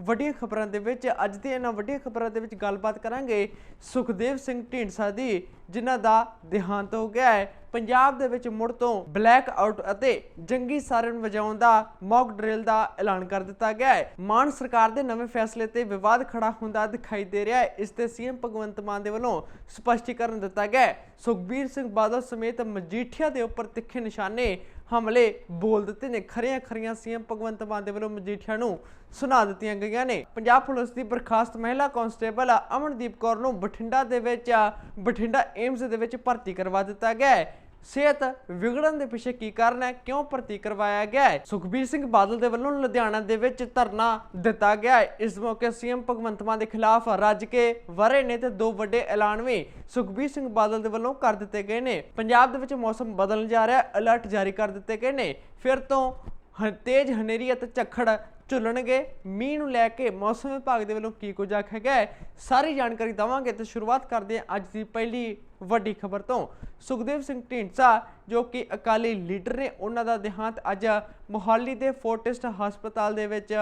ਵੱਡੀਆਂ ਖਬਰਾਂ ਦੇ ਵਿੱਚ, ਅੱਜ ਦੀ ਇਹਨਾਂ ਵੱਡੀਆਂ ਖਬਰਾਂ ਦੇ ਵਿੱਚ ਗੱਲਬਾਤ ਕਰਾਂਗੇ ਸੁਖਦੇਵ ਸਿੰਘ ਢੀਂਡਸਾ ਦੀ, ਜਿਨ੍ਹਾਂ ਦਾ ਦੇਹਾਂਤ ਹੋ ਗਿਆ ਹੈ। ਪੰਜਾਬ ਦੇ ਵਿੱਚ ਮੁੜ ਤੋਂ ਬਲੈਕ ਆਊਟ ਅਤੇ ਜੰਗੀ ਸਾਇਰਨ ਵਜਾਉਣ ਦਾ ਮੌਕ ਡਰਿਲ ਦਾ ਐਲਾਨ ਕਰ ਦਿੱਤਾ ਗਿਆ ਹੈ। ਮਾਨ ਸਰਕਾਰ ਦੇ ਨਵੇਂ ਫੈਸਲੇ ਤੇ ਵਿਵਾਦ ਖੜਾ ਹੁੰਦਾ ਦਿਖਾਈ ਦੇ ਰਿਹਾ ਹੈ। ਇਸ ਤੇ ਸੀਐਮ ਭਗਵੰਤ ਮਾਨ ਦੇ ਵੱਲੋਂ ਸਪਸ਼ਟੀਕਰਨ ਦਿੱਤਾ ਗਿਆ ਹੈ। ਸੁਖਬੀਰ ਸਿੰਘ ਬਾਦਲ ਸਮੇਤ ਮਜੀਠੀਆ ਦੇ ਉੱਪਰ ਤਿੱਖੇ ਨਿਸ਼ਾਨੇ ਹਮਲੇ ਬੋਲ ਦਿੱਤੇ ਨੇ। ਖਰੀਆਂ ਖਰੀਆਂ ਸੀਐਮ ਭਗਵੰਤ ਮਾਨ ਦੇ ਵੱਲੋਂ ਮਜੀਠੀਆ ਨੂੰ ਸੁਣਾ ਦਿੱਤੀਆਂ ਗਈਆਂ ਨੇ। ਪੰਜਾਬ ਪੁਲਿਸ ਦੀ ਬਰਖਾਸਤ ਮਹਿਲਾ ਕਾਂਸਟੇਬਲ ਅਮਨਦੀਪ ਕੌਰ ਨੂੰ ਬਠਿੰਡਾ ਦੇ ਵਿੱਚ, ਬਠਿੰਡਾ ਏਮਸ ਦੇ ਵਿੱਚ ਭਰਤੀ ਕਰਵਾ ਦਿੱਤਾ ਗਿਆ ਹੈ। ਸਿਹਤ ਵਿਗੜਨ ਦੇ ਪਿੱਛੇ ਕੀ ਕਾਰਨ ਹੈ, ਕਿਉਂ ਭਰਤੀ ਕਰਵਾਇਆ ਗਿਆ ਹੈ? ਸੁਖਬੀਰ ਸਿੰਘ ਬਾਦਲ ਦੇ ਵੱਲੋਂ ਲੁਧਿਆਣਾ ਦੇ ਵਿੱਚ ਧਰਨਾ ਦਿੱਤਾ ਗਿਆ ਹੈ। ਇਸ ਮੌਕੇ ਸੀਐਮ ਭਗਵੰਤ ਮਾਨ ਦੇ ਖਿਲਾਫ ਰੱਜ ਕੇ ਵਰੇ ਨੇ ਤੇ ਦੋ ਵੱਡੇ ਐਲਾਨ ਵੀ ਸੁਖਬੀਰ ਸਿੰਘ ਬਾਦਲ ਦੇ ਵੱਲੋਂ ਕਰ ਦਿੱਤੇ ਗਏ ਨੇ। ਪੰਜਾਬ ਦੇ ਵਿੱਚ ਮੌਸਮ ਬਦਲਣ ਜਾ ਰਿਹਾ ਹੈ, ਅਲਰਟ ਜਾਰੀ ਕਰ ਦਿੱਤੇ ਗਏ ਨੇ। ਫਿਰ ਤੋਂ ਤੇਜ਼ ਹਨੇਰੀ ਅਤੇ ਝੱਖੜ ਝੁੱਲਣਗੇ। ਮੀਂਹ ਨੂੰ ਲੈ ਕੇ ਮੌਸਮ ਵਿਭਾਗ ਦੇ ਵੱਲੋਂ ਕੀ ਕੁਝ ਆਖਿਆ ਗਿਆ ਹੈ, ਸਾਰੀ ਜਾਣਕਾਰੀ ਦਵਾਂਗੇ ਤੇ ਸ਼ੁਰੂਆਤ ਕਰਦੇ ਹਾਂ ਅੱਜ ਦੀ ਪਹਿਲੀ ਵੱਡੀ ਖਬਰ ਤੋਂ। ਸੁਖਦੇਵ ਸਿੰਘ ਢੀਂਡਸਾ, ਜੋ ਕਿ ਅਕਾਲੀ ਲੀਡਰ ਨੇ, ਉਹਨਾਂ ਦਾ ਦੇਹਾਂਤ ਅੱਜ ਮੋਹਾਲੀ ਦੇ ਫੋਰਟਿਸਟ ਹਸਪਤਾਲ ਦੇ ਵਿੱਚ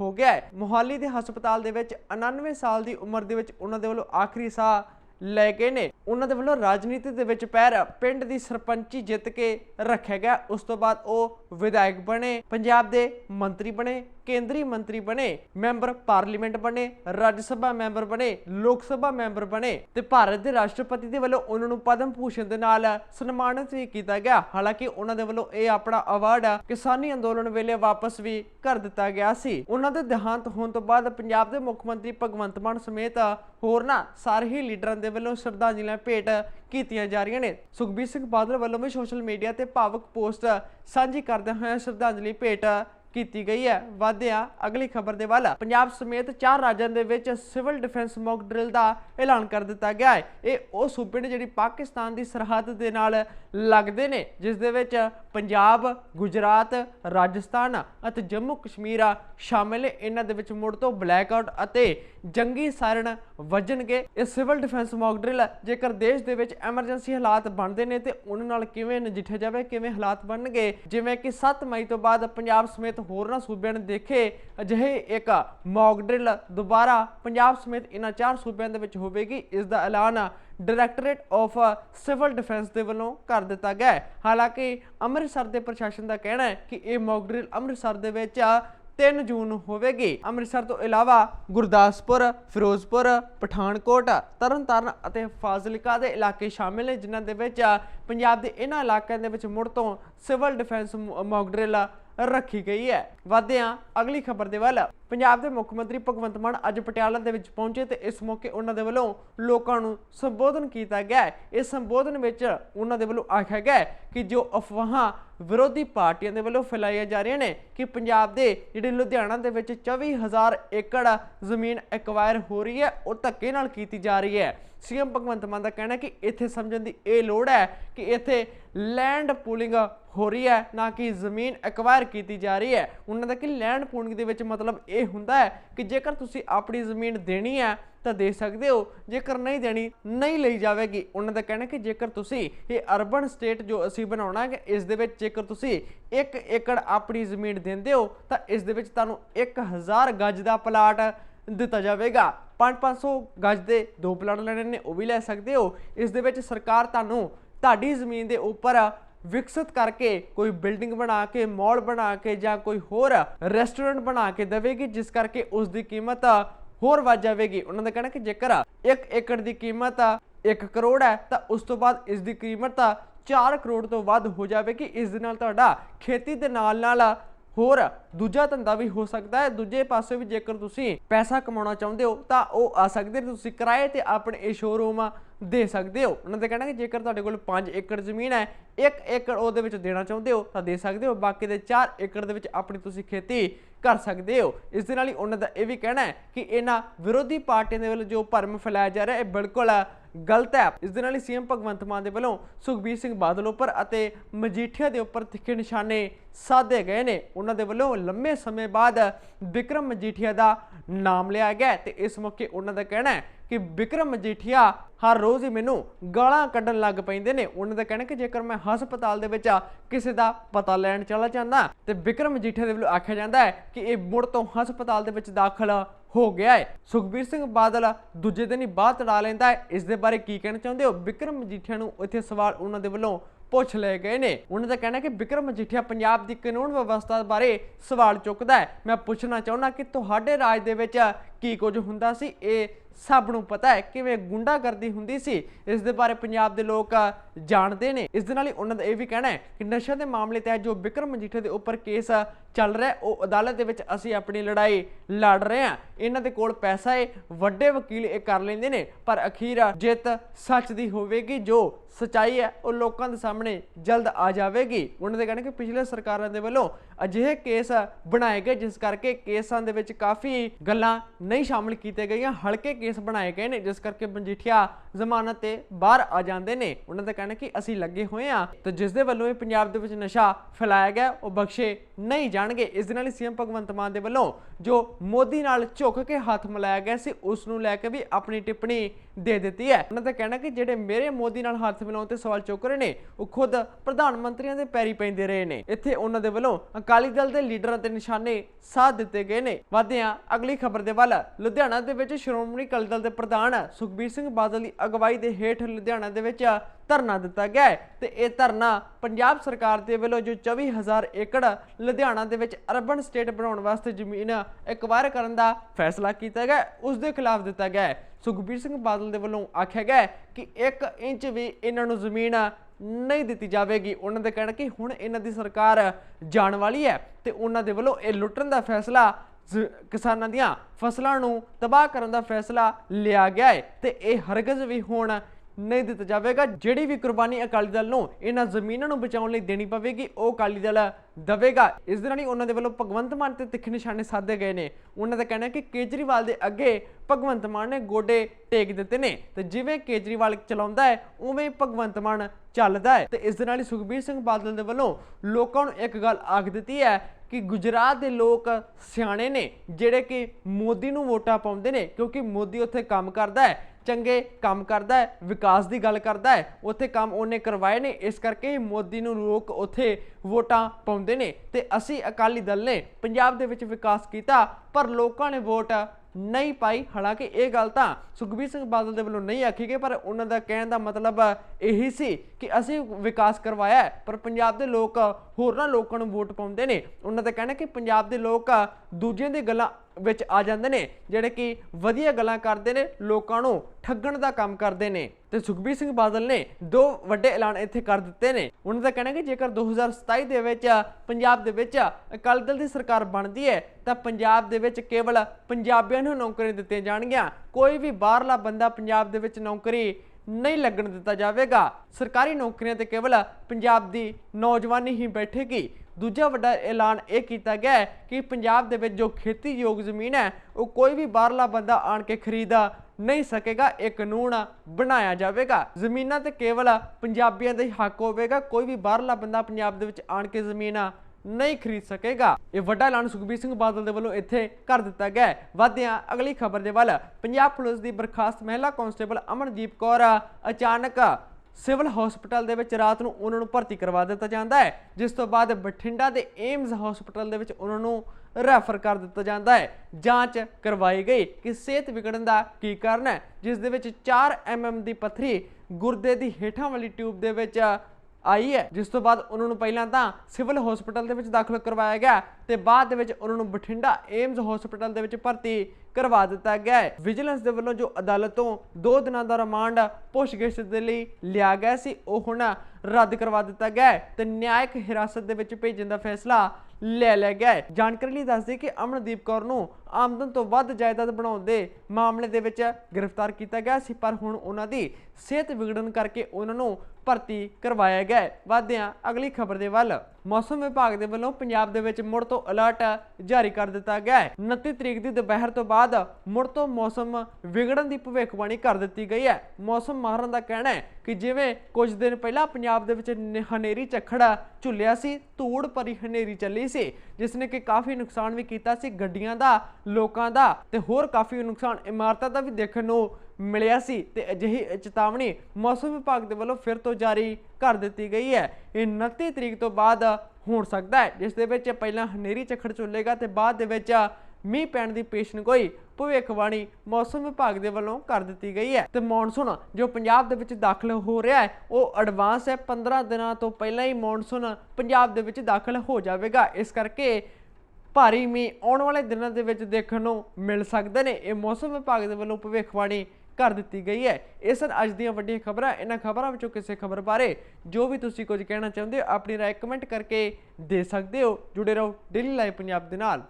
ਹੋ ਗਿਆ ਹੈ। ਮੋਹਾਲੀ ਦੇ ਹਸਪਤਾਲ ਦੇ ਵਿੱਚ 99 ਸਾਲ ਦੀ ਉਮਰ ਦੇ ਵਿੱਚ ਉਹਨਾਂ ਦੇ ਵੱਲੋਂ ਆਖਰੀ ਸਾਹ ਲੈ ਗਏ ਨੇ। ਉਹਨਾਂ ਦੇ ਵੱਲੋਂ ਰਾਜਨੀਤੀ ਦੇ ਵਿੱਚ ਪੈਰ ਪਿੰਡ ਦੀ ਸਰਪੰਚੀ ਜਿੱਤ ਕੇ ਰੱਖਿਆ ਗਿਆ। ਉਸ ਤੋਂ ਬਾਅਦ ਉਹ ਵਿਧਾਇਕ ਬਣੇ, ਪੰਜਾਬ ਦੇ ਮੰਤਰੀ ਬਣੇ ਕੇਂਦਰੀ ਮੰਤਰੀ ਬਣੇ, ਮੈਂਬਰ ਪਾਰਲੀਮੈਂਟ ਬਣੇ, ਰਾਜ ਸਭਾ ਮੈਂਬਰ ਬਣੇ, ਲੋਕ ਸਭਾ ਮੈਂਬਰ ਬਣੇ ਤੇ ਭਾਰਤ ਦੇ ਰਾਸ਼ਟਰਪਤੀ ਦੇ ਵੱਲੋਂ ਉਹਨਾਂ ਨੂੰ ਪਦਮ ਭੂਸ਼ਣ ਦੇ ਨਾਲ ਸਨਮਾਨਿਤ ਵੀ ਕੀਤਾ ਗਿਆ। ਹਾਲਾਂਕਿ ਉਹਨਾਂ ਦੇ ਵੱਲੋਂ ਇਹ ਆਪਣਾ ਅਵਾਰਡ ਕਿਸਾਨੀ ਅੰਦੋਲਨ ਵੇਲੇ ਵਾਪਸ ਵੀ ਕਰ ਦਿੱਤਾ ਗਿਆ ਸੀ। ਉਹਨਾਂ ਦੇ ਦੇਹਾਂਤ ਹੋਣ ਤੋਂ ਬਾਅਦ ਪੰਜਾਬ ਦੇ ਮੁੱਖ ਮੰਤਰੀ ਭਗਵੰਤ ਮਾਨ ਸਮੇਤ ਹੋਰਨਾਂ ਸਾਰੇ ਹੀ ਲੀਡਰਾਂ ਦੇ ਵੱਲੋਂ ਸ਼ਰਧਾਂਜਲੀਆਂ ਭੇਟ ਕੀਤੀਆਂ ਜਾ ਰਹੀਆਂ ਨੇ। ਸੁਖਬੀਰ ਸਿੰਘ ਬਾਦਲ ਵੱਲੋਂ ਵੀ ਸੋਸ਼ਲ ਮੀਡੀਆ ਤੇ ਭਾਵਕ ਪੋਸਟ ਸਾਂਝੀ ਕਰਦੇ ਹੋਏ ਸ਼ਰਧਾਂਜਲੀ ਭੇਟ ਕੀਤੀ ਗਈ ਹੈ। ਵਾਧਿਆ ਅਗਲੀ ਖਬਰ ਦੇ ਵੱਲ। ਪੰਜਾਬ ਸਮੇਤ ਚਾਰ ਰਾਜਾਂ ਦੇ ਵਿੱਚ ਸਿਵਲ ਡਿਫੈਂਸ ਮੌਕ ਡਰਿਲ ਦਾ ਐਲਾਨ ਕਰ ਦਿੱਤਾ ਗਿਆ ਹੈ। ਇਹ ਉਹ ਸੂਬੇ ਨੇ ਜਿਹੜੀ ਪਾਕਿਸਤਾਨ ਦੀ ਸਰਹੱਦ ਦੇ ਨਾਲ ਲੱਗਦੇ ਨੇ, ਜਿਸ ਦੇ ਵਿੱਚ ਪੰਜਾਬ, ਗੁਜਰਾਤ, ਰਾਜਸਥਾਨ ਅਤੇ ਜੰਮੂ ਕਸ਼ਮੀਰ ਸ਼ਾਮਿਲ ਨੇ। ਇਹਨਾਂ ਦੇ ਵਿੱਚ ਮੁੜ ਤੋਂ ਬਲੈਕਆਊਟ ਅਤੇ ਜੰਗੀ ਸਾਇਰਨ ਵੱਜਣਗੇ। ਇਹ ਸਿਵਲ ਡਿਫੈਂਸ ਮੌਕ ਡਰਿਲ, ਜੇਕਰ ਦੇਸ਼ ਦੇ ਵਿੱਚ ਐਮਰਜੈਂਸੀ ਹਾਲਾਤ ਬਣਦੇ ਨੇ, ਤੇ ਉਹਨਾਂ ਨਾਲ ਕਿਵੇਂ ਨਜਿੱਠਿਆ ਜਾਵੇ, ਕਿਵੇਂ ਹਾਲਾਤ ਬਣਨਗੇ? ਜਿਵੇਂ ਕਿ 7 ਮਈ ਤੋਂ ਬਾਅਦ ਪੰਜਾਬ ਸਮੇਤ ਹੋਰਨਾਂ ਸੂਬਿਆਂ ਨੇ ਦੇਖੇ ਅਜਿਹੇ ਇੱਕ ਮੌਕ ਡਰਿਲ ਦੁਬਾਰਾ ਪੰਜਾਬ ਸਮੇਤ ਇਹਨਾਂ ਚਾਰ ਸੂਬਿਆਂ ਦੇ ਵਿੱਚ ਹੋਵੇਗੀ। ਇਸ ਦਾ ਐਲਾਨ ਡਾਇਰੈਕਟੋਰੇਟ ਆਫ ਸਿਵਲ ਡਿਫੈਂਸ ਦੇ ਵੱਲੋਂ ਕਰ ਦਿੱਤਾ ਗਿਆ ਹੈ। ਹਾਲਾਂਕਿ ਅੰਮ੍ਰਿਤਸਰ ਦੇ ਪ੍ਰਸ਼ਾਸਨ ਦਾ ਕਹਿਣਾ ਹੈ ਕਿ ਇਹ ਮੌਕ ਡਰਿਲ ਅੰਮ੍ਰਿਤਸਰ ਦੇ ਵਿੱਚ 3 ਜੂਨ ਨੂੰ ਹੋਵੇਗੀ। ਅੰਮ੍ਰਿਤਸਰ ਤੋਂ ਇਲਾਵਾ ਗੁਰਦਾਸਪੁਰ, ਫਿਰੋਜ਼ਪੁਰ, ਪਠਾਨਕੋਟ, ਤਰਨਤਾਰਨ ਅਤੇ ਫਾਜ਼ਿਲਕਾ ਦੇ ਇਲਾਕੇ ਸ਼ਾਮਿਲ ਨੇ, ਜਿਨ੍ਹਾਂ ਦੇ ਵਿੱਚ ਪੰਜਾਬ ਦੇ ਇਹਨਾਂ ਇਲਾਕਿਆਂ ਦੇ ਵਿੱਚ ਮੁੜ ਤੋਂ ਸਿਵਲ ਡਿਫੈਂਸ ਮੌਕ ਡਰਿਲ ਰੱਖੀ ਗਈ ਹੈ। ਵਾਧਿਆਂ ਅਗਲੀ ਖਬਰ ਦੇ ਵੱਲ। ਪੰਜਾਬ ਦੇ ਮੁੱਖ ਮੰਤਰੀ ਭਗਵੰਤ ਮਾਨ ਅੱਜ ਪਟਿਆਲਾ ਦੇ ਵਿੱਚ ਪਹੁੰਚੇ ਤੇ ਇਸ ਮੌਕੇ ਉਹਨਾਂ ਦੇ ਵੱਲੋਂ ਲੋਕਾਂ ਨੂੰ ਸੰਬੋਧਨ ਕੀਤਾ ਗਿਆ ਇਸ ਸੰਬੋਧਨ ਵਿੱਚ ਉਹਨਾਂ ਦੇ ਵੱਲੋਂ ਆਖਿਆ ਗਿਆ ਕਿ ਜੋ ਅਫਵਾਹਾਂ ਵਿਰੋਧੀ ਪਾਰਟੀਆਂ ਦੇ ਵੱਲੋਂ ਫੈਲਾਈਆਂ ਜਾ ਰਹੀਆਂ ਨੇ ਕਿ ਪੰਜਾਬ ਦੇ ਜਿਹੜੇ ਲੁਧਿਆਣਾ ਦੇ ਵਿੱਚ 24000 ਏਕੜ ਜ਼ਮੀਨ ਐਕਵਾਇਰ ਹੋ ਰਹੀ ਹੈ, ਉਹ ਧੱਕੇ ਨਾਲ ਕੀਤੀ ਜਾ ਰਹੀ ਹੈ। ਸੀਐਮ ਭਗਵੰਤ ਮਾਨ ਦਾ ਕਹਿਣਾ ਕਿ ਇੱਥੇ ਸਮਝਣ ਦੀ ਇਹ ਲੋੜ ਹੈ ਕਿ ਇੱਥੇ ਲੈਂਡ ਪੂਲਿੰਗ ਹੋ ਰਹੀ ਹੈ, ਨਾ ਕਿ ਜ਼ਮੀਨ ਐਕਵਾਇਰ ਕੀਤੀ ਜਾ ਰਹੀ ਹੈ। ਉਹਨਾਂ ਦਾ ਕਿ ਲੈਂਡ ਪੂਲਿੰਗ ਦੇ ਵਿੱਚ ਮਤਲਬ ਇਹ ਹੁੰਦਾ ਹੈ ਕਿ ਜੇਕਰ ਤੁਸੀਂ ਆਪਣੀ ਜ਼ਮੀਨ ਦੇਣੀ ਹੈ, ਤਾਂ ਦੇ ਸਕਦੇ ਹੋ। ਜੇਕਰ ਨਹੀਂ ਦੇਣੀ, ਨਹੀਂ ਲਈ ਜਾਵੇਗੀ। ਉਹਨਾਂ ਦਾ ਕਹਿਣਾ ਕਿ ਜੇਕਰ ਤੁਸੀਂ ਇਹ ਅਰਬਨ ਸਟੇਟ ਜੋ ਅਸੀਂ ਬਣਾਉਣਾ ਹੈ ਇਸ ਦੇ ਵਿੱਚ ਜੇਕਰ ਤੁਸੀਂ 1 ਏਕੜ ਆਪਣੀ ਜ਼ਮੀਨ ਦਿੰਦੇ ਹੋ, ਤਾਂ ਇਸ ਦੇ ਵਿੱਚ ਤੁਹਾਨੂੰ 1000 ਗੱਜ ਦਾ ਪਲਾਟ ਦਿੱਤਾ ਜਾਵੇਗਾ। 5-500 ਗਜ ਦੇ ਦੋ ਪਲਾਟ ਲੈਣੇ ਨੇ, ਉਹ ਵੀ ਲੈ ਸਕਦੇ ਹੋ। ਇਸ ਦੇ ਵਿੱਚ ਸਰਕਾਰ ਤੁਹਾਨੂੰ ਤੁਹਾਡੀ ਜ਼ਮੀਨ ਦੇ ਉੱਪਰ ਵਿਕਸਿਤ ਕਰਕੇ ਕੋਈ ਬਿਲਡਿੰਗ ਬਣਾ ਕੇ, ਮਾਲ ਬਣਾ ਕੇ ਜਾਂ ਕੋਈ ਹੋਰ ਰੈਸਟੋਰੈਂਟ ਬਣਾ ਕੇ ਦੇਵੇਗੀ, ਜਿਸ ਕਰਕੇ ਉਸ ਦੀ ਕੀਮਤ ਹੋਰ ਵੱਧ ਜਾਵੇਗੀ। ਉਹਨਾਂ ਦਾ ਕਹਿਣਾ ਕਿ ਜੇਕਰ 1 ਏਕੜ ਦੀ ਕੀਮਤ 1 ਕਰੋੜ ਹੈ, ਤਾਂ ਉਸ ਤੋਂ ਬਾਅਦ ਇਸ ਦੀ ਕੀਮਤ 4 ਕਰੋੜ ਤੋਂ ਵੱਧ ਹੋ ਜਾਵੇਗੀ। ਇਸ ਦੇ ਨਾਲ ਤੁਹਾਡਾ ਖੇਤੀ ਦੇ ਨਾਲ ਨਾਲ ਹੋਰ ਦੂਜਾ ਧੰਦਾ ਵੀ ਹੋ ਸਕਦਾ ਹੈ। ਦੂਜੇ ਪਾਸੇ ਵੀ ਜੇਕਰ ਤੁਸੀਂ ਪੈਸਾ ਕਮਾਉਣਾ ਚਾਹੁੰਦੇ ਹੋ, ਤਾਂ ਉਹ ਆ ਸਕਦੇ ਨੇ। ਤੁਸੀਂ ਕਿਰਾਏ ਤੇ ਆਪਣੇ ਇਹ ਸ਼ੋਰੂਮ ਦੇ ਸਕਦੇ ਹੋ। ਉਹਨਾਂ ਦਾ ਕਹਿਣਾ ਕਿ ਜੇਕਰ ਤੁਹਾਡੇ ਕੋਲ 5 ਏਕੜ ਜ਼ਮੀਨ ਹੈ 1 ਏਕੜ ਉਹਦੇ ਵਿੱਚ ਦੇਣਾ ਚਾਹੁੰਦੇ ਹੋ, ਤਾਂ ਦੇ ਸਕਦੇ ਹੋ। ਬਾਕੀ ਦੇ 4 ਏਕੜ ਦੇ ਵਿੱਚ ਆਪਣੀ ਤੁਸੀਂ ਖੇਤੀ ਕਰ ਸਕਦੇ ਹੋ। ਇਸ ਦੇ ਨਾਲ ਹੀ ਉਹਨਾਂ ਦਾ ਇਹ ਵੀ ਕਹਿਣਾ ਹੈ ਕਿ ਇਹਨਾਂ ਵਿਰੋਧੀ ਪਾਰਟੀਆਂ ਦੇ ਵੱਲੋਂ ਜੋ ਭਰਮ ਫੈਲਾਇਆ ਜਾ ਰਿਹਾ ਹੈ ਇਹ ਬਿਲਕੁਲ ਗਲਤ ਹੈ। ਇਸ ਦੇ ਨਾਲ ਹੀ ਸੀਐਮ ਭਗਵੰਤ ਮਾਨ ਦੇ ਵੱਲੋਂ ਸੁਖਬੀਰ ਸਿੰਘ ਬਾਦਲ ਉੱਪਰ ਅਤੇ ਮਜੀਠੀਆ ਦੇ ਉੱਪਰ ਤਿੱਖੇ ਨਿਸ਼ਾਨੇ ਸਾਧੇ ਗਏ ਨੇ। ਉਹਨਾਂ ਦੇ ਵੱਲੋਂ ਲੰਮੇ ਸਮੇਂ ਬਾਅਦ ਵਿਕਰਮ ਮਜੀਠੀਆ ਦਾ ਨਾਮ ਲਿਆ ਗਿਆ ਹੈ ਤੇ ਇਸ ਮੌਕੇ ਉਹਨਾਂ ਦਾ ਕਹਿਣਾ ਹੈ ਕਿ ਵਿਕਰਮ ਮਜੀਠੀਆ ਹਰ ਰੋਜ਼ ਹੀ ਮੈਨੂੰ ਗਾਲਾਂ ਕੱਢਣ ਲੱਗ ਪੈਂਦੇ ਨੇ। ਉਹਨਾਂ ਦਾ ਕਹਿਣਾ ਕਿ ਜੇਕਰ ਮੈਂ ਹਸਪਤਾਲ ਦੇ ਵਿੱਚ ਕਿਸੇ ਦਾ ਪਤਾ ਲੈਣ ਚਲਾ ਜਾਂਦਾ ਤੇ ਵਿਕਰਮ ਮਜੀਠੀਆ ਦੇ ਵੱਲੋਂ ਆਖਿਆ ਜਾਂਦਾ ਹੈ ਕਿ ਇਹ ਮੁੜ ਤੋਂ ਹਸਪਤਾਲ ਦੇ ਵਿੱਚ ਦਾਖਲ ਹੋ ਗਿਆ ਹੈ। ਸੁਖਬੀਰ ਸਿੰਘ ਬਾਦਲ ਦੂਜੇ ਦਿਨ ਹੀ ਬਾਹਰ ਤੜਾ ਲੈਂਦਾ ਹੈ। ਇਸ ਦੇ ਬਾਰੇ ਕੀ ਕਹਿਣਾ ਚਾਹੁੰਦੇ ਹੋ? ਵਿਕਰਮ ਮਜੀਠੀਆ ਨੂੰ ਇੱਥੇ ਸਵਾਲ ਉਹਨਾਂ ਦੇ ਵੱਲੋਂ ਪੁੱਛ ਲਏ ਗਏ ਨੇ। ਉਹਨਾਂ ਦਾ ਕਹਿਣਾ ਕਿ ਵਿਕਰਮ ਮਜੀਠੀਆ ਪੰਜਾਬ ਦੀ ਕਾਨੂੰਨ ਵਿਵਸਥਾ ਬਾਰੇ ਸਵਾਲ ਚੁੱਕਦਾ ਹੈ। ਮੈਂ ਪੁੱਛਣਾ ਚਾਹੁੰਦਾ ਕਿ ਤੁਹਾਡੇ ਰਾਜ ਦੇ ਵਿੱਚ ਕੀ ਕੁਝ ਹੁੰਦਾ ਸੀ? ਇਹ ਸਭ ਨੂੰ ਪਤਾ ਹੈ ਕਿਵੇਂ ਗੁੰਡਾਗਰਦੀ ਹੁੰਦੀ ਸੀ। ਇਸ ਦੇ ਬਾਰੇ ਪੰਜਾਬ ਦੇ ਲੋਕ ਜਾਣਦੇ ਨੇ। ਇਸ ਦੇ ਨਾਲ ਹੀ ਉਹਨਾਂ ਦਾ ਇਹ ਵੀ ਕਹਿਣਾ ਹੈ ਕਿ ਨਸ਼ਾ ਦੇ ਮਾਮਲੇ ਤਹਿਤ ਜੋ ਵਿਕਰਮ ਮਜੀਠੇ ਦੇ ਉੱਪਰ ਕੇਸ ਚੱਲ ਰਿਹਾ ਉਹ ਅਦਾਲਤ ਦੇ ਵਿੱਚ ਅਸੀਂ ਆਪਣੀ ਲੜਾਈ ਲੜ ਰਹੇ ਹਾਂ। ਇਹਨਾਂ ਦੇ ਕੋਲ ਪੈਸਾ ਹੈ, ਵੱਡੇ ਵਕੀਲ ਇਹ ਕਰ ਲੈਂਦੇ ਨੇ। ਪਰ ਅਖੀਰ ਜਿੱਤ ਸੱਚ ਦੀ ਹੋਵੇਗੀ। ਜੋ ਸਚਾਈ ਹੈ, ਉਹ ਲੋਕਾਂ ਦੇ ਸਾਹਮਣੇ ਜਲਦ ਆ ਜਾਵੇਗੀ। ਉਹਨਾਂ ਦੇ ਕਹਿਣਾ ਕਿ ਪਿਛਲੇ ਸਰਕਾਰਾਂ ਦੇ ਵੱਲੋਂ ਅਜਿਹੇ ਕੇਸ ਬਣਾਏ ਗਏ, ਜਿਸ ਕਰਕੇ ਕੇਸਾਂ ਦੇ ਵਿੱਚ ਕਾਫੀ ਗੱਲਾਂ ਨਹੀਂ ਸ਼ਾਮਲ ਕੀਤੇ ਗਈਆਂ, ਹਲਕੇ ਕੇਸ ਬਣਾਏ ਗਏ ਨੇ, ਜਿਸ ਕਰਕੇ ਮਜੀਠੀਆ ਜ਼ਮਾਨਤ ਤੇ ਬਾਹਰ ਆ ਜਾਂਦੇ ਨੇ। ਉਹਨਾਂ ਦਾ ਕਹਿਣਾ ਕਿ ਅਸੀਂ ਲੱਗੇ ਹੋਏ ਆ ਤੇ ਜਿਸ ਦੇ ਵੱਲੋਂ ਇਹ ਪੰਜਾਬ ਦੇ ਵਿੱਚ ਨਸ਼ਾ ਫੈਲਾਇਆ ਗਿਆ, ਉਹ ਬਖਸ਼ੇ ਨਹੀਂ ਜਾਣਗੇ। ਇਸ ਦੇ ਨਾਲ ਹੀ ਸੀਐਮ ਭਗਵੰਤ ਮਾਨ ਦੇ ਵੱਲੋਂ ਜੋ ਮੋਦੀ ਨਾਲ ਝੁਕ ਕੇ ਹੱਥ ਮਿਲਾਇਆ ਗਿਆ ਸੀ, ਉਸ ਨੂੰ ਲੈ ਕੇ ਵੀ ਆਪਣੀ ਟਿੱਪਣੀ ਦੇ ਦਿੱਤੀ ਹੈ। ਉਹਨਾਂ ਦਾ ਕਹਿਣਾ ਕਿ ਜਿਹੜੇ ਮੇਰੇ ਮੋਦੀ ਨਾਲ ਹੱਥ ਮਿਲਾਉਣ ਤੇ ਸਵਾਲ ਚੁੱਕ ਰਹੇ ਨੇ, ਉਹ ਖੁਦ ਪ੍ਰਧਾਨ ਮੰਤਰੀਆਂ ਦੇ ਪੈਰੀ ਪੈਂਦੇ ਰਹੇ ਨੇ। ਇੱਥੇ ਉਹਨਾਂ ਦੇ ਵੱਲੋਂ ਅਕਾਲੀ ਦਲ ਦੇ ਲੀਡਰਾਂ ਤੇ ਨਿਸ਼ਾਨੇ ਸਾਧ ਦਿੱਤੇ ਗਏ ਨੇ। ਵਾਦਿਆਂ ਅਗਲੀ ਖਬਰ ਦੇ ਵੱਲ, ਲੁਧਿਆਣਾ ਦੇ ਵਿੱਚ ਸ਼੍ਰੋਮਣੀ ਅਕਾਲੀ ਦਲ ਦੇ ਪ੍ਰਧਾਨ ਸੁਖਬੀਰ ਸਿੰਘ ਬਾਦਲ ਦੀ ਅਗਵਾਈ ਦੇ ਹੇਠ ਲੁਧਿਆਣਾ ਦੇ ਵਿੱਚ ਧਰਨਾ ਦਿੱਤਾ ਗਿਆ ਹੈ ਤੇ ਇਹ ਧਰਨਾ ਪੰਜਾਬ ਸਰਕਾਰ ਦੇ ਵੱਲੋਂ ਜੋ 24000 ਏਕੜ ਲੁਧਿਆਣਾ ਦੇ ਵਿੱਚ ਅਰਬਨ ਸਟੇਟ ਬਣਾਉਣ ਵਾਸਤੇ ਜ਼ਮੀਨ ਐਕਵਾਇਰ ਕਰਨ ਦਾ ਫੈਸਲਾ ਕੀਤਾ ਗਿਆ ਉਸ ਦੇ ਖਿਲਾਫ ਦਿੱਤਾ ਗਿਆ ਹੈ। ਸੁਖਬੀਰ ਸਿੰਘ ਬਾਦਲ ਦੇ ਵੱਲੋਂ ਆਖਿਆ ਗਿਆ ਕਿ 1 ਇੰਚ ਵੀ ਇਹਨਾਂ ਨੂੰ ਜ਼ਮੀਨ ਨਹੀਂ ਦਿੱਤੀ ਜਾਵੇਗੀ। ਉਹਨਾਂ ਦਾ ਕਹਿਣਾ ਕਿ ਹੁਣ ਇਹਨਾਂ ਦੀ ਸਰਕਾਰ ਜਾਣ ਵਾਲੀ ਹੈ ਤੇ ਉਹਨਾਂ ਦੇ ਵੱਲੋਂ ਇਹ ਲੁੱਟਣ ਦਾ ਫੈਸਲਾ ਕਿਸਾਨਾਂ ਦੀਆਂ ਫਸਲਾਂ ਨੂੰ ਤਬਾਹ ਕਰਨ ਦਾ ਫੈਸਲਾ ਲਿਆ ਗਿਆ ਹੈ ਤੇ ਇਹ ਹਰਗਜ਼ ਵੀ ਹੁਣ ਨਹੀਂ ਦਿੱਤਾ ਜਾਵੇਗਾ। ਜਿਹੜੀ ਵੀ ਕੁਰਬਾਨੀ ਅਕਾਲੀ ਦਲ ਨੂੰ ਇਹਨਾਂ ਜ਼ਮੀਨਾਂ ਨੂੰ ਬਚਾਉਣ ਲਈ ਦੇਣੀ ਪਵੇਗੀ, ਉਹ ਅਕਾਲੀ ਦਲ ਦਵੇਗਾ। ਇਸ ਦੇ ਨਾਲ ਹੀ ਉਹਨਾਂ ਦੇ ਵੱਲੋਂ ਭਗਵੰਤ ਮਾਨ ਤੇ ਤਿੱਖੇ ਨਿਸ਼ਾਨੇ ਸਾਧੇ ਗਏ ਨੇ। ਉਹਨਾਂ ਦਾ ਕਹਿਣਾ ਹੈ ਕਿ ਕੇਜਰੀਵਾਲ ਦੇ ਅੱਗੇ ਭਗਵੰਤ ਮਾਨ ਨੇ ਗੋਡੇ ਟੇਕ ਦਿੱਤੇ ਨੇ। ਤੇ ਜਿਵੇਂ ਕੇਜਰੀਵਾਲ ਚਲਾਉਂਦਾ ਹੈ, ਉਵੇਂ ਭਗਵੰਤ ਮਾਨ ਚੱਲਦਾ ਹੈ। ਤੇ ਇਸ ਦੇ ਨਾਲ ਹੀ ਸੁਖਬੀਰ ਸਿੰਘ ਬਾਦਲ ਦੇ ਵੱਲੋਂ ਲੋਕਾਂ ਨੂੰ ਇੱਕ ਗੱਲ ਆਖ ਦਿੱਤੀ ਹੈ ਕਿ ਗੁਜਰਾਤ ਦੇ ਲੋਕ ਸਿਆਣੇ ਨੇ, ਜਿਹੜੇ ਕਿ ਮੋਦੀ ਨੂੰ ਵੋਟਾਂ ਪਾਉਂਦੇ ਨੇ, ਕਿਉਂਕਿ ਮੋਦੀ ਉੱਥੇ ਕੰਮ ਕਰਦਾ ਹੈ। ਚੰਗੇ ਕੰਮ ਕਰਦਾ ਹੈ, ਵਿਕਾਸ ਦੀ ਗੱਲ ਕਰਦਾ ਹੈ, ਉੱਥੇ ਕੰਮ ਉਹਨੇ ਕਰਵਾਏ ਨੇ, ਇਸ ਕਰਕੇ ਹੀ ਮੋਦੀ ਨੂੰ ਲੋਕ ਉੱਥੇ ਵੋਟਾਂ ਪਾਉਂਦੇ ਨੇ ਤੇ ਅਸੀਂ ਅਕਾਲੀ ਦਲ ਨੇ ਪੰਜਾਬ ਦੇ ਵਿੱਚ ਵਿਕਾਸ ਕੀਤਾ, ਪਰ ਲੋਕਾਂ ਨੇ ਵੋਟ ਨਹੀਂ ਪਾਈ। ਹਾਲਾਂਕਿ ਇਹ ਗੱਲ ਤਾਂ ਸੁਖਬੀਰ ਸਿੰਘ ਬਾਦਲ ਦੇ ਵੱਲੋਂ ਨਹੀਂ ਆਖੀ ਗਈ, ਪਰ ਉਹਨਾਂ ਦਾ ਕਹਿਣ ਦਾ ਮਤਲਬ ਇਹੀ ਸੀ ਕਿ ਅਸੀਂ ਵਿਕਾਸ ਕਰਵਾਇਆ ਪਰ ਪੰਜਾਬ ਦੇ ਲੋਕ ਹੋਰਨਾਂ ਲੋਕਾਂ ਨੂੰ ਵੋਟ ਪਾਉਂਦੇ ਨੇ। ਉਹਨਾਂ ਦਾ ਕਹਿਣਾ ਕਿ ਪੰਜਾਬ ਦੇ ਲੋਕ ਦੂਜਿਆਂ ਦੀ ਗੱਲਾਂ ਵਿੱਚ ਆ ਜਾਂਦੇ ਨੇ, ਜਿਹੜੇ ਕਿ ਵਧੀਆ ਗੱਲਾਂ ਕਰਦੇ ਨੇ, ਲੋਕਾਂ ਨੂੰ ਠੱਗਣ ਦਾ ਕੰਮ ਕਰਦੇ ਨੇ। ਤੇ ਸੁਖਬੀਰ ਸਿੰਘ ਬਾਦਲ ਨੇ ਦੋ ਵੱਡੇ ਐਲਾਨ ਇੱਥੇ ਕਰ ਦਿੱਤੇ ਨੇ। ਉਹਨਾਂ ਦਾ ਕਹਿਣਾ ਕਿ ਜੇਕਰ 2027 ਦੇ ਵਿੱਚ, ਪੰਜਾਬ ਦੇ ਵਿੱਚ ਅਕਾਲੀ ਦਲ ਦੀ ਸਰਕਾਰ ਬਣਦੀ ਹੈ, ਤਾਂ ਪੰਜਾਬ ਦੇ ਵਿੱਚ ਕੇਵਲ ਪੰਜਾਬੀਆਂ ਨੂੰ ਨੌਕਰੀਆਂ ਦਿੱਤੀਆਂ ਜਾਣਗੀਆਂ। ਕੋਈ ਵੀ ਬਾਹਰਲਾ ਬੰਦਾ ਪੰਜਾਬ ਦੇ ਵਿੱਚ ਨੌਕਰੀ ਨਹੀਂ ਲੱਗਣ ਦਿੱਤਾ ਜਾਵੇਗਾ। ਸਰਕਾਰੀ ਨੌਕਰੀਆਂ ਤੇ ਕੇਵਲ ਪੰਜਾਬ ਦੀ ਨੌਜਵਾਨੀ ਹੀ ਬੈਠੇਗੀ। ਦੂਜਾ ਵੱਡਾ ਐਲਾਨ ਇਹ ਕੀਤਾ ਗਿਆ ਹੈ ਕਿ ਪੰਜਾਬ ਦੇ ਵਿੱਚ ਜੋ ਖੇਤੀਯੋਗ ਜ਼ਮੀਨ ਹੈ, ਉਹ ਕੋਈ ਵੀ ਬਾਹਰਲਾ ਬੰਦਾ ਆਣ ਕੇ ਖਰੀਦਾ ਨਹੀਂ ਸਕੇਗਾ। ਇਹ ਕਾਨੂੰਨ ਬਣਾਇਆ ਜਾਵੇਗਾ। ਜ਼ਮੀਨਾਂ ਤੇ ਕੇਵਲ ਪੰਜਾਬੀਆਂ ਦਾ ਹੀ ਹੱਕ ਹੋਵੇਗਾ। ਕੋਈ ਵੀ ਬਾਹਰਲਾ ਬੰਦਾ ਪੰਜਾਬ ਦੇ ਵਿੱਚ ਆਣ ਕੇ ਜ਼ਮੀਨ ਨਹੀਂ ਖਰੀਦ ਸਕੇਗਾ। ਇਹ ਵੱਡਾ ਐਲਾਨ ਸੁਖਬੀਰ ਸਿੰਘ ਬਾਦਲ ਦੇ ਵੱਲੋਂ ਇੱਥੇ ਕਰ ਦਿੱਤਾ ਗਿਆ ਹੈ। ਵਧਦਿਆਂ ਅਗਲੀ ਖਬਰ ਦੇ ਵੱਲ, ਪੰਜਾਬ ਪੁਲਿਸ ਦੀ ਬਰਖਾਸਤ ਮਹਿਲਾ ਕਾਂਸਟੇਬਲ ਅਮਨਦੀਪ ਕੌਰ ਅਚਾਨਕ ਸਿਵਲ ਹਸਪਤਾਲ ਦੇ ਵਿੱਚ ਰਾਤ ਨੂੰ ਉਹਨਾਂ ਨੂੰ ਭਰਤੀ ਕਰਵਾ ਦਿੱਤਾ ਜਾਂਦਾ ਹੈ, ਜਿਸ ਤੋਂ ਬਾਅਦ ਬਠਿੰਡਾ ਦੇ ਏਮਜ਼ ਹਸਪਤਾਲ ਦੇ ਵਿੱਚ ਉਹਨਾਂ ਨੂੰ ਰੈਫਰ ਕਰ ਦਿੱਤਾ ਜਾਂਦਾ ਹੈ। ਜਾਂਚ ਕਰਵਾਈ ਗਈ ਕਿ ਸਿਹਤ ਵਿਗੜਨ ਦਾ ਕੀ ਕਾਰਨ ਹੈ, ਜਿਸ ਦੇ ਵਿੱਚ 4 ਐਮਐਮ ਦੀ ਪੱਥਰੀ ਗੁਰਦੇ ਦੀ ਹੇਠਾਂ ਵਾਲੀ ਟਿਊਬ ਦੇ ਵਿੱਚ ਆਈ ਹੈ। ਜਿਸ ਤੋਂ ਬਾਅਦ ਉਹਨਾਂ ਨੂੰ ਪਹਿਲਾਂ ਤਾਂ ਸਿਵਲ ਹਸਪਤਾਲ ਦੇ ਵਿੱਚ ਦਾਖਲ ਕਰਵਾਇਆ ਗਿਆ ਤੇ ਬਾਅਦ ਦੇ ਵਿੱਚ ਉਹਨਾਂ ਨੂੰ ਬਠਿੰਡਾ ਏਮਜ਼ ਹਸਪਤਾਲ ਦੇ ਵਿੱਚ ਭਰਤੀ ਕਰਵਾ ਦਿੱਤਾ ਗਿਆ ਹੈ। ਵਿਜੀਲੈਂਸ ਦੇ ਵੱਲੋਂ ਜੋ ਅਦਾਲਤ ਤੋਂ 2 ਦਿਨਾਂ ਦਾ ਰਿਮਾਂਡ ਪੁੱਛਗਿੱਛ ਦੇ ਲਈ ਲਿਆ ਗਿਆ ਸੀ, ਉਹ ਹੁਣ ਰੱਦ ਕਰਵਾ ਦਿੱਤਾ ਗਿਆ ਹੈ ਤੇ ਨਿਆਇਕ ਹਿਰਾਸਤ ਦੇ ਵਿੱਚ ਭੇਜਣ ਦਾ ਫੈਸਲਾ ਲੈ ਲਿਆ ਗਿਆ ਹੈ। ਜਾਣਕਾਰੀ ਲਈ ਦੱਸਦੇ ਕਿ ਅਮਨਦੀਪ ਕੌਰ ਨੂੰ ਆਮਦਨ ਤੋਂ ਵੱਧ ਜਾਇਦਾਦ ਬਣਾਉਣ ਦੇ ਮਾਮਲੇ ਦੇ ਵਿੱਚ ਗ੍ਰਿਫਤਾਰ ਕੀਤਾ ਗਿਆ ਸੀ, ਪਰ ਹੁਣ ਉਹਨਾਂ ਦੀ ਸਿਹਤ ਵਿਗੜਨ ਕਰਕੇ ਉਹਨਾਂ ਨੂੰ ਭਰਤੀ ਕਰਵਾਇਆ ਗਿਆ ਹੈ। ਵਧਦੇ ਹਾਂ ਅਗਲੀ ਖਬਰ ਦੇ ਵੱਲ। ਮੌਸਮ ਵਿਭਾਗ ਦੇ ਵੱਲੋਂ ਪੰਜਾਬ ਦੇ ਵਿੱਚ ਮੁੜ ਤੋਂ ਅਲਰਟ ਜਾਰੀ ਕਰ ਦਿੱਤਾ ਗਿਆ ਹੈ। 29 ਤਰੀਕ ਦੀ ਦੁਪਹਿਰ ਤੋਂ ਬਾਅਦ ਮੁੜ ਤੋਂ ਮੌਸਮ ਵਿਗੜਨ ਦੀ ਭਵਿੱਖਬਾਣੀ ਕਰ ਦਿੱਤੀ ਗਈ ਹੈ। ਮੌਸਮ ਮਾਹਰਾਂ ਦਾ ਕਹਿਣਾ ਹੈ ਕਿ ਜਿਵੇਂ ਕੁਝ ਦਿਨ ਪਹਿਲਾਂ ਪੰਜਾਬ ਦੇ ਵਿੱਚ ਹਨੇਰੀ ਝੱਖੜਾ ਝੁੱਲਿਆ ਸੀ, ਧੂੜ ਭਰੀ ਹਨੇਰੀ ਚੱਲੀ ਸੀ, ਜਿਸ ਨੇ ਕਿ ਕਾਫੀ ਨੁਕਸਾਨ ਵੀ ਕੀਤਾ ਸੀ ਗੱਡੀਆਂ ਦਾ, ਲੋਕਾਂ ਦਾ ਤੇ ਹੋਰ ਕਾਫੀ ਨੁਕਸਾਨ ਇਮਾਰਤਾਂ ਦਾ ਵੀ ਦੇਖਣ ਨੂੰ ਮਿਲਿਆ ਸੀ ਤੇ ਅਜਿਹੀ ਚੇਤਾਵਨੀ ਮੌਸਮ ਵਿਭਾਗ ਦੇ ਵੱਲੋਂ ਫਿਰ ਤੋਂ ਜਾਰੀ ਕਰ ਦਿੱਤੀ ਗਈ ਹੈ। ਇਹ 29 ਤਰੀਕ ਤੋਂ ਬਾਅਦ ਹੋ ਸਕਦਾ ਹੈ, ਜਿਸ ਦੇ ਵਿੱਚ ਪਹਿਲਾਂ ਹਨੇਰੀ ਝੱਖੜ ਝੁੱਲੇਗਾ ਤੇ ਬਾਅਦ ਦੇ ਵਿੱਚ ਮੀਂਹ ਪੈਣ ਦੀ ਪੇਸ਼ਨਗੋਈ ਭਵਿੱਖਬਾਣੀ ਮੌਸਮ ਵਿਭਾਗ ਦੇ ਵੱਲੋਂ ਕਰ ਦਿੱਤੀ ਗਈ ਹੈ। ਤੇ ਮੌਨਸੂਨ ਜੋ ਪੰਜਾਬ ਦੇ ਵਿੱਚ ਦਾਖਲ ਹੋ ਰਿਹਾ ਹੈ, ਉਹ ਐਡਵਾਂਸ ਹੈ 15 ਦਿਨਾਂ ਤੋਂ ਪਹਿਲਾਂ ਹੀ ਮੌਨਸੂਨ ਪੰਜਾਬ ਦੇ ਵਿੱਚ ਦਾਖਲ ਹੋ ਜਾਵੇਗਾ। ਇਸ ਕਰਕੇ ਭਾਰੀ ਮੀਂਹ ਆਉਣ ਵਾਲੇ ਦਿਨਾਂ ਦੇ ਵਿੱਚ ਦੇਖਣ ਨੂੰ ਮਿਲ ਸਕਦੇ ਨੇ। ਇਹ ਮੌਸਮ ਵਿਭਾਗ ਦੇ ਵੱਲੋਂ ਭਵਿੱਖਬਾਣੀ ਕਰ ਦਿੱਤੀ ਗਈ ਹੈ। ਇਹ ਸਨ ਅੱਜ ਦੀਆਂ ਵੱਡੀਆਂ ਖਬਰਾਂ। ਇਹਨਾਂ ਖਬਰਾਂ ਵਿੱਚੋਂ ਕਿਸੇ ਖਬਰ ਬਾਰੇ ਜੋ ਵੀ ਤੁਸੀਂ ਕੁਝ ਕਹਿਣਾ ਚਾਹੁੰਦੇ ਹੋ, ਆਪਣੀ ਰਾਏ ਕਮੈਂਟ ਕਰਕੇ ਦੇ ਸਕਦੇ ਹੋ। ਜੁੜੇ ਰਹੋ ਡੇਲੀ ਲਾਈਵ ਪੰਜਾਬ ਦੇ ਨਾਲ।